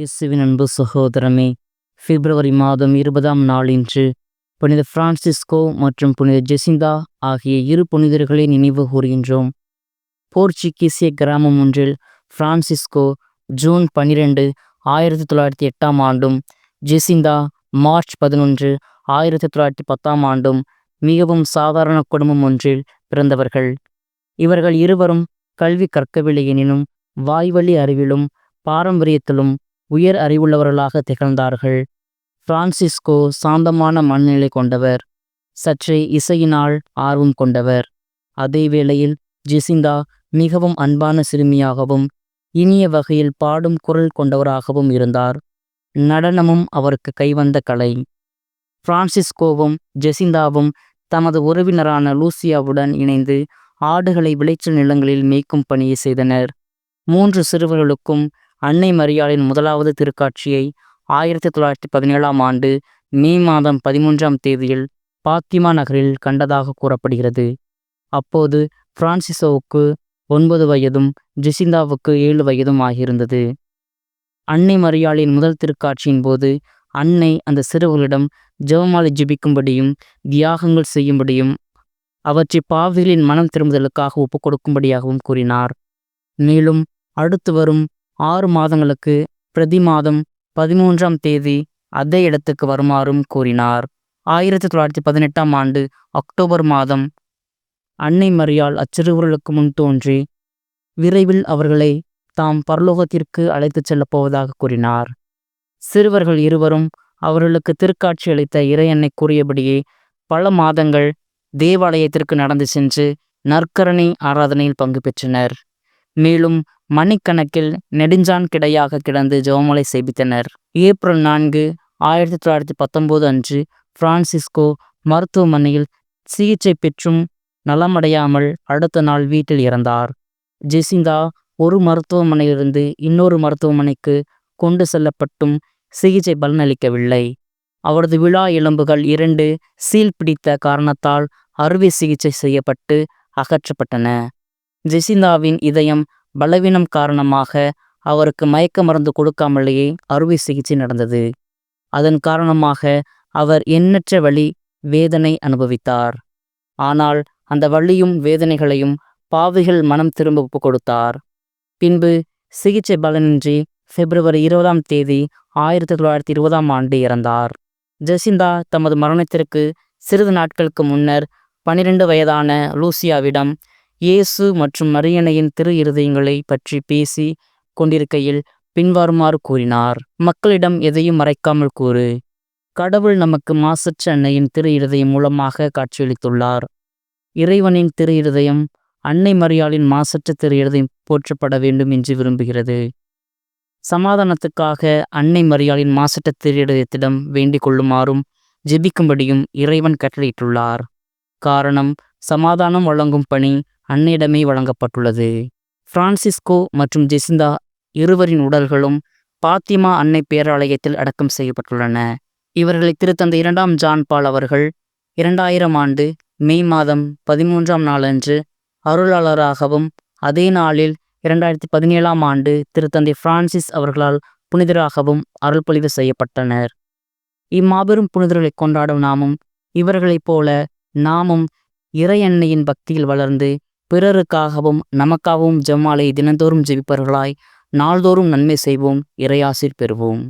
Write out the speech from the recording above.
இயேசுவின் அன்பு சகோதரமே பிப்ரவரி மாதம் இருபதாம் நாளின்று புனித பிரான்சிஸ்கோ மற்றும் புனித ஜெசிந்தா ஆகிய இரு புனிதர்களை நினைவு கூறுகின்றோம். போர்ச்சுகீசிய கிராமம் ஒன்றில் பிரான்சிஸ்கோ ஜூன் பனிரெண்டு ஆயிரத்தி தொள்ளாயிரத்தி எட்டாம் ஆண்டும் ஜெசிந்தா மார்ச் பதினொன்று ஆயிரத்தி தொள்ளாயிரத்தி பத்தாம் ஆண்டும் மிகவும் சாதாரண குடும்பம் ஒன்றில் பிறந்தவர்கள். இவர்கள் இருவரும் கல்வி கற்கவில்லை எனினும் வாய்வழி அறிவிலும் பாரம்பரியத்திலும் உயர் அறிவுள்ளவர்களாக திகழ்ந்தார்கள். பிரான்சிஸ்கோ சாந்தமான மனநிலை கொண்டவர். சற்றே இசையினால் ஆர்வம் கொண்டவர். அதே வேளையில் ஜெசிந்தா மிகவும் அன்பான சிறுமியாகவும் இனிய வகையில் பாடும் குரல் கொண்டவராகவும் இருந்தார். நடனமும் அவருக்கு கைவந்த கலை. பிரான்சிஸ்கோவும் ஜெசிந்தாவும் தமது உறவினரான லூசியாவுடன் இணைந்து ஆடுகளை விளைச்சல் நிலங்களில் மேய்க்கும் பணியை செய்தனர். மூன்று சிறுவர்களுக்கும் அன்னை மரியாளின் முதலாவது திருக்காட்சியை ஆயிரத்தி தொள்ளாயிரத்தி பதினேழாம் ஆண்டு மே மாதம் பதிமூன்றாம் தேதியில் பாத்திமா நகரில் கண்டதாக கூறப்படுகிறது. அப்போது பிரான்சிசோவுக்கு ஒன்பது வயதும் ஜெசிந்தாவுக்கு ஏழு வயதும் ஆகியிருந்தது. அன்னை மரியாளின் முதல் திருக்காட்சியின் போது அன்னை அந்த சிறுவர்களிடம் ஜெவமாலை ஜிபிக்கும்படியும் தியாகங்கள் செய்யும்படியும் அவற்றை பாவிகளின் மனம் திரும்புதலுக்காக ஒப்புக் கொடுக்கும்படியாகவும் கூறினார். மேலும் அடுத்து வரும் ஆறு மாதங்களுக்கு பிரதி மாதம் பதிமூன்றாம் தேதி அதே இடத்துக்கு வருமாறும் கூறினார். ஆயிரத்தி தொள்ளாயிரத்தி பதினெட்டாம் ஆண்டு அக்டோபர் மாதம் அன்னை மரியாள் அச்சிறுவர்களுக்கு முன் தோன்றி விரைவில் அவர்களை தாம் பரலோகத்திற்கு அழைத்துச் செல்லப் போவதாக கூறினார். சிறுவர்கள் இருவரும் அவர்களுக்கு திருக்காட்சி அளித்த இறையன்னை கூறியபடியே பல மாதங்கள் தேவாலயத்திற்கு நடந்து சென்று நற்கரணை ஆராதனையில் பங்கு பெற்றனர். மேலும் மணிக்கணக்கில் நெடுஞ்சான் கிடையாக கிடந்து ஜெபமலை செய்வித்தனர் ஏப்ரல் நான்கு ஆயிரத்தி தொள்ளாயிரத்தி பத்தொன்பது அன்று பிரான்சிஸ்கோ மருத்துவமனையில் சிகிச்சை பெற்றும் நலமடையாமல் அடுத்த நாள் வீட்டில் இறந்தார். ஜெசிந்தா ஒரு மருத்துவமனையிலிருந்து இன்னொரு மருத்துவமனைக்கு கொண்டு செல்லப்பட்டும் சிகிச்சை பலனளிக்கவில்லை. அவரது விழா எலும்புகள் இரண்டு சீல் பிடித்த காரணத்தால் அறுவை சிகிச்சை செய்யப்பட்டு அகற்றப்பட்டன. ஜெசிந்தாவின் இதயம் பலவீனம் காரணமாக அவருக்கு மயக்க மருந்து கொடுக்காமலேயே அறுவை சிகிச்சை நடந்தது. அதன் காரணமாக அவர் எண்ணற்ற வழி வேதனை அனுபவித்தார். ஆனால் அந்த வழியும் வேதனைகளையும் பாவிகள் மனம் திரும்ப ஒப்பு கொடுத்தார். பின்பு சிகிச்சை பலனின்றி பிப்ரவரி இருபதாம் தேதி ஆயிரத்தி தொள்ளாயிரத்தி இருபதாம் ஆண்டு இறந்தார். ஜெசிந்தா தமது மரணத்திற்கு சிறிது நாட்களுக்கு முன்னர் பனிரெண்டு வயதான லூசியாவிடம் இயேசு மற்றும் மரியணையின் திரு இருதயங்களை பற்றி பேசி கொண்டிருக்கையில் பின்வருமாறு கூறினார். மக்களிடம் எதையும் மறைக்காமல் கூறு. கடவுள் நமக்கு மாசற்ற அன்னையின் திரு இருதயம் மூலமாக காட்சியளித்துள்ளார். இறைவனின் திரு இருதயம் அன்னை மரியாளின் மாசற்ற திரு இருதயம் போற்றப்பட வேண்டும் என்று விரும்புகிறது. சமாதானத்துக்காக அன்னை மரியாளின் மாசற்ற திரு இருதயத்திடம் வேண்டிக் கொள்ளுமாறும் ஜெபிக்கும்படியும் இறைவன் கட்டளையிட்டுள்ளார். காரணம் சமாதானம் வழங்கும் பணி அன்னையிடமே வழங்கப்பட்டுள்ளது. பிரான்சிஸ்கோ மற்றும் ஜெசிந்தா இருவரின் உடல்களும் பாத்திமா அன்னை பேராலயத்தில் அடக்கம் செய்யப்பட்டுள்ளன. இவர்களை திருத்தந்த இரண்டாம் ஜான் பால் அவர்கள் இரண்டாயிரம் ஆண்டு மே மாதம் பதிமூன்றாம் நாளன்று அருளாளராகவும் அதே நாளில் இரண்டாயிரத்தி பதினேழாம் ஆண்டு திருத்தந்தை பிரான்சிஸ் அவர்களால் புனிதராகவும் அருள்பொழிவு செய்யப்பட்டனர். இம்மாபெரும் புனிதர்களை கொண்டாடும் நாமும் இவர்களைப் போல நாமும் இறையன்னையின் பக்தியில் வளர்ந்து பிறருக்காகவும் நமக்காகவும் ஜம்மாலை தினந்தோறும் ஜெபிப்பவர்களாய் நாள்தோறும் நன்மை செய்வோம் இறையாசிர் பெறுவோம்.